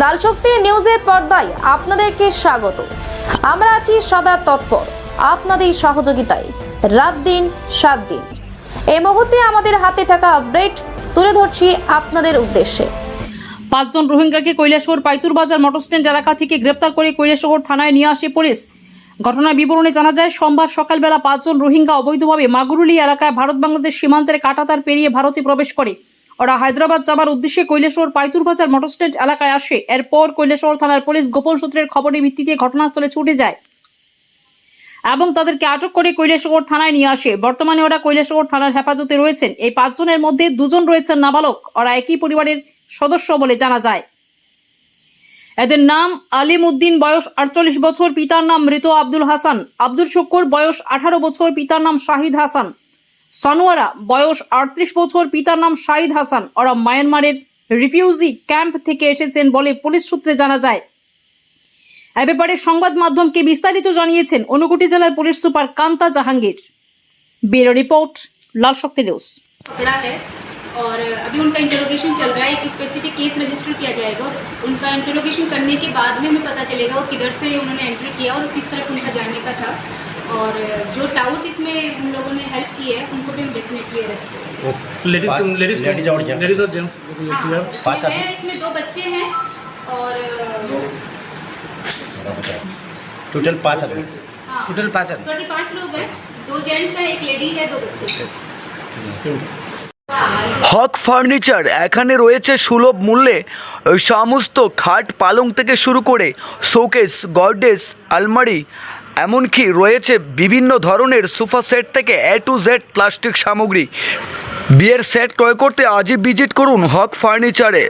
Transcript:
লাল শক্তি নিউজের পর্দায় আপনাদেরকে স্বাগত। আমরা আছি সদা তৎপর, আপনাদের সহযোগিতায়, রাত দিন, সাত দিন। এই মুহূর্তে আমাদের হাতে থাকা আপডেট তুলে ধরছি আপনাদের উদ্দেশ্যে। পাঁচজন রোহিঙ্গাকে কৈলাসহর পাইতুর বাজার মোটর স্ট্যান্ড এলাকা থেকে গ্রেপ্তার করে কৈলাসহর থানায় নিয়ে আসে পুলিশ। ঘটনার বিবরণে জানা যায়, সোমবার সকালবেলা পাঁচজন রোহিঙ্গা অবৈধভাবে মাগুরুলি এলাকায় ভারত বাংলাদেশ সীমান্তের কাটাতার পেরিয়ে ভারতে প্রবেশ করে। ওরা হায়দ্রাবাদ যাবার উদ্দেশ্যে কৈলাসহর পাইতুর বাজার মোটর স্ট্যান্ড এলাকায় আসে। এরপর কৈলাসহর থানার পুলিশ গোপন সূত্রের খবরের ভিত্তিতে ঘটনাস্থলে ছুটে যায়। এবং তাদেরকে আটক করে কৈলাসহর থানায় নিয়ে আসে। বর্তমানে ওরা কৈলাসহর থানার হেফাজতে রয়েছেন। এই পাঁচজনের মধ্যে দুজন রয়েছেন নাবালক। ওরা একই পরিবারের সদস্য বলে জানা যায়। এদের নাম আলিম উদ্দিন বয়স আটচল্লিশ বছর, পিতার নাম মৃত আব্দুল হাসান। আব্দুল শুক্কুর বয়স আঠারো বছর, পিতার নাম শাহিদ হাসান। সানোয়ারা বয়স আটত্রিশ বছর পিতার নাম শাহিদ হাসান ওরা মায়ানমারের রিফিউজি ক্যাম্প থেকে এসেছেন বলে পুলিশ সূত্রে জানা যায় এ ব্যাপারে সংবাদ মাধ্যমকে বিস্তারিত জানিয়েছেন অনুগুটি জেলার police super Kanta Jahangir bureau report Lal Shakti news पकड़ा है और अभी उनका इंटरोगेशन चल रहा है एक स्पेसिफिक केस रजिस्टर किया जाएगा उनका इंटरोगेशन करने के बाद में हमें पता चलेगा वो किधर से उन्होंने एंटर किया और किस तरफ उनका जाने का था और जो टाउट इसमें उन लोगों ने हेल्प की है उनको भी हम डेफिनेटली अरेस्ट करेंगे लेडीज पाँच- लेडीज लेडीज और जेंट्स। लेडीज और जेंट्स हाँ, पाँच इसमें आदमी? है इसमें दो बच्चे हैं और टोटल पाँच आदमी हाँ टोटल पाँच आदमी टोटल पाँच लोग हैं दो जेंट्स हैं एक लेडी है दो बच्चे हैं হক ফার্নিচার এখানে রয়েছে সুলভ মূল্যে সমস্ত খাট পালং থেকে শুরু করে শোকেস গডেস আলমারি এমনকি রয়েছে বিভিন্ন ধরনের সোফা সেট থেকে এ টু জেড প্লাস্টিক সামগ্রী। বিয়ের সেট ক্রয় করতে আজই ভিজিট করুন হক ফার্নিচারে।